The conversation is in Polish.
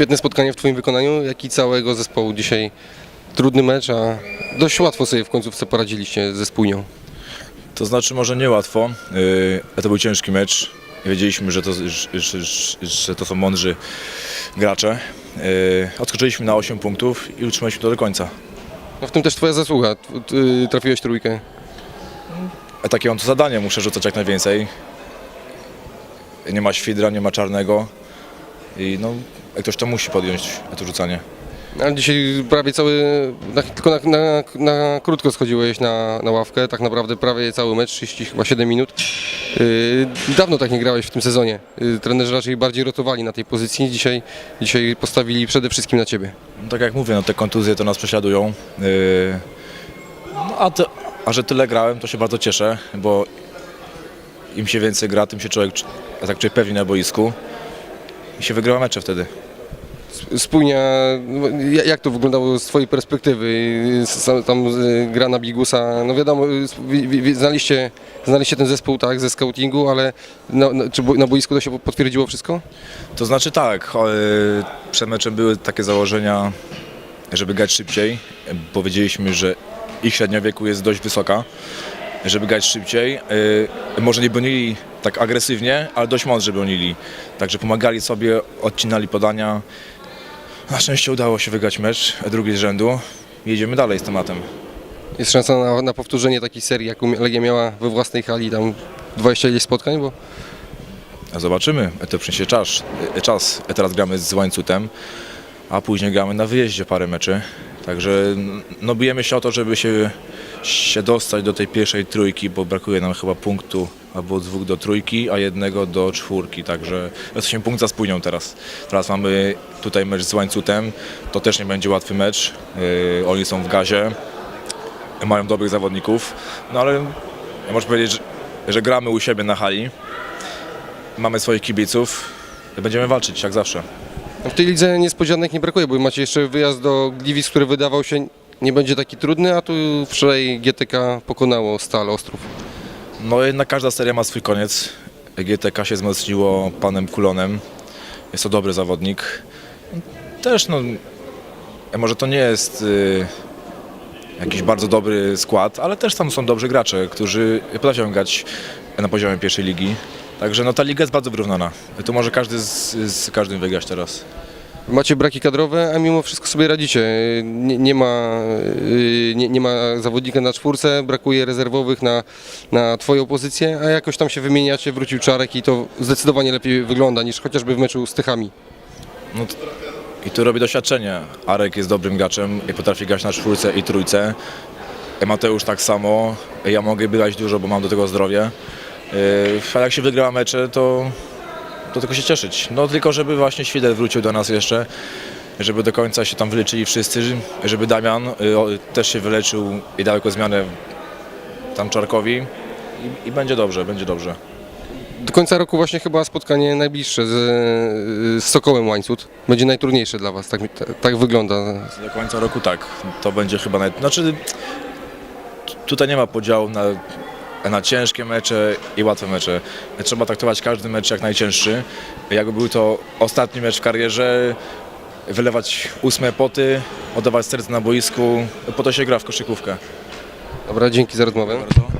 Świetne spotkanie w Twoim wykonaniu, jak i całego zespołu. Dzisiaj trudny mecz, a dość łatwo sobie w końcówce poradziliście ze spójnią. To znaczy może niełatwo. Yy, to był ciężki mecz. Wiedzieliśmy, że to, że, że, to są mądrzy gracze. Yy, odskoczyliśmy na 8 punktów i utrzymaliśmy to do końca. No w tym też Twoja zasługa. Ty Trafiłeś trójkę. A takie mam to zadanie, muszę rzucać jak najwięcej. Nie ma świdra, nie ma czarnego. I no, ktoś to musi podjąć, to rzucanie. Ale dzisiaj prawie cały, na, tylko na, na, na krótko schodziłeś na, na ławkę, tak naprawdę prawie cały mecz, 30 chyba 7 minut. Yy, dawno tak nie grałeś w tym sezonie. Yy, trenerzy raczej bardziej rotowali na tej pozycji, dzisiaj, dzisiaj postawili przede wszystkim na Ciebie. No, tak jak mówię, no, te kontuzje to nas prześladują. Yy, no, a, to, a że tyle grałem, to się bardzo cieszę, bo im się więcej gra, tym się człowiek tak czuje pewniej na boisku i się wygrywa mecze wtedy. Spójnia, no, ja- jak to wyglądało z Twojej perspektywy? Tam y, gra na Bigusa, no wiadomo, y, znaliście, znaliście ten zespół tak ze scoutingu, ale na, na, czy bo- na boisku to się potwierdziło wszystko? To znaczy tak, yy, przed meczem były takie założenia, żeby grać szybciej, bo wiedzieliśmy, że ich średnia wieku jest dość wysoka, żeby grać szybciej. Yy, może nie bronili tak agresywnie, ale dość mądrze bronili. Także pomagali sobie, odcinali podania. Na szczęście udało się wygrać mecz, drugi z rzędu. Jedziemy dalej z tematem. Jest szansa na, na powtórzenie takiej serii, jaką Legia miała we własnej hali, tam 20 ileś spotkań, bo A Zobaczymy, to przyniesie czas. czas. Teraz gramy z Łańcutem, a później gramy na wyjeździe parę meczy. Także no, bijemy się o to, żeby się, się dostać do tej pierwszej trójki, bo brakuje nam chyba punktu albo dwóch do trójki, a jednego do czwórki. Także jesteśmy punkt za spójnią teraz. Teraz mamy tutaj mecz z Łańcutem. To też nie będzie łatwy mecz. Yy, oni są w gazie, mają dobrych zawodników, no ale ja można powiedzieć, że, że gramy u siebie na hali. Mamy swoich kibiców będziemy walczyć jak zawsze. w tej lidze niespodzianek nie brakuje, bo macie jeszcze wyjazd do Gliwic, który wydawał się nie będzie taki trudny, a tu wczoraj GTK pokonało Stal Ostrów. No jednak każda seria ma swój koniec. GTK się wzmocniło panem Kulonem. Jest to dobry zawodnik. Też no, może to nie jest y, jakiś bardzo dobry skład, ale też tam są dobrzy gracze, którzy potrafią grać na poziomie pierwszej ligi. Także no ta liga jest bardzo wyrównana. Tu może każdy z, z każdym wygrać teraz. Macie braki kadrowe, a mimo wszystko sobie radzicie. Nie, nie, ma, yy, nie, nie ma zawodnika na czwórce, brakuje rezerwowych na, na Twoją pozycję, a jakoś tam się wymieniacie, wrócił Czarek i to zdecydowanie lepiej wygląda niż chociażby w meczu z Tychami. No t- I tu robi doświadczenie. Arek jest dobrym graczem i potrafi grać na czwórce i trójce. Mateusz tak samo. Ja mogę grać dużo, bo mam do tego zdrowie. Yy, A jak się wygrywa mecze, to, to tylko się cieszyć. No tylko, żeby właśnie Świder wrócił do nas jeszcze, żeby do końca się tam wyleczyli wszyscy, żeby Damian o, też się wyleczył i dał jako zmianę tam Czarkowi. I, I będzie dobrze, będzie dobrze. Do końca roku właśnie chyba spotkanie najbliższe z, z Sokołem Łańcut. Będzie najtrudniejsze dla Was, tak, mi- tak wygląda. Do końca roku tak. To będzie chyba naj... Znaczy t- tutaj nie ma podziału na, na ciężkie mecze i łatwe mecze. Trzeba traktować każdy mecz jak najcięższy. Jakby był to ostatni mecz w karierze, wylewać ósme poty, oddawać serce na boisku. Po to się gra w koszykówkę. Dobra, dzięki za rozmowę. Bardzo.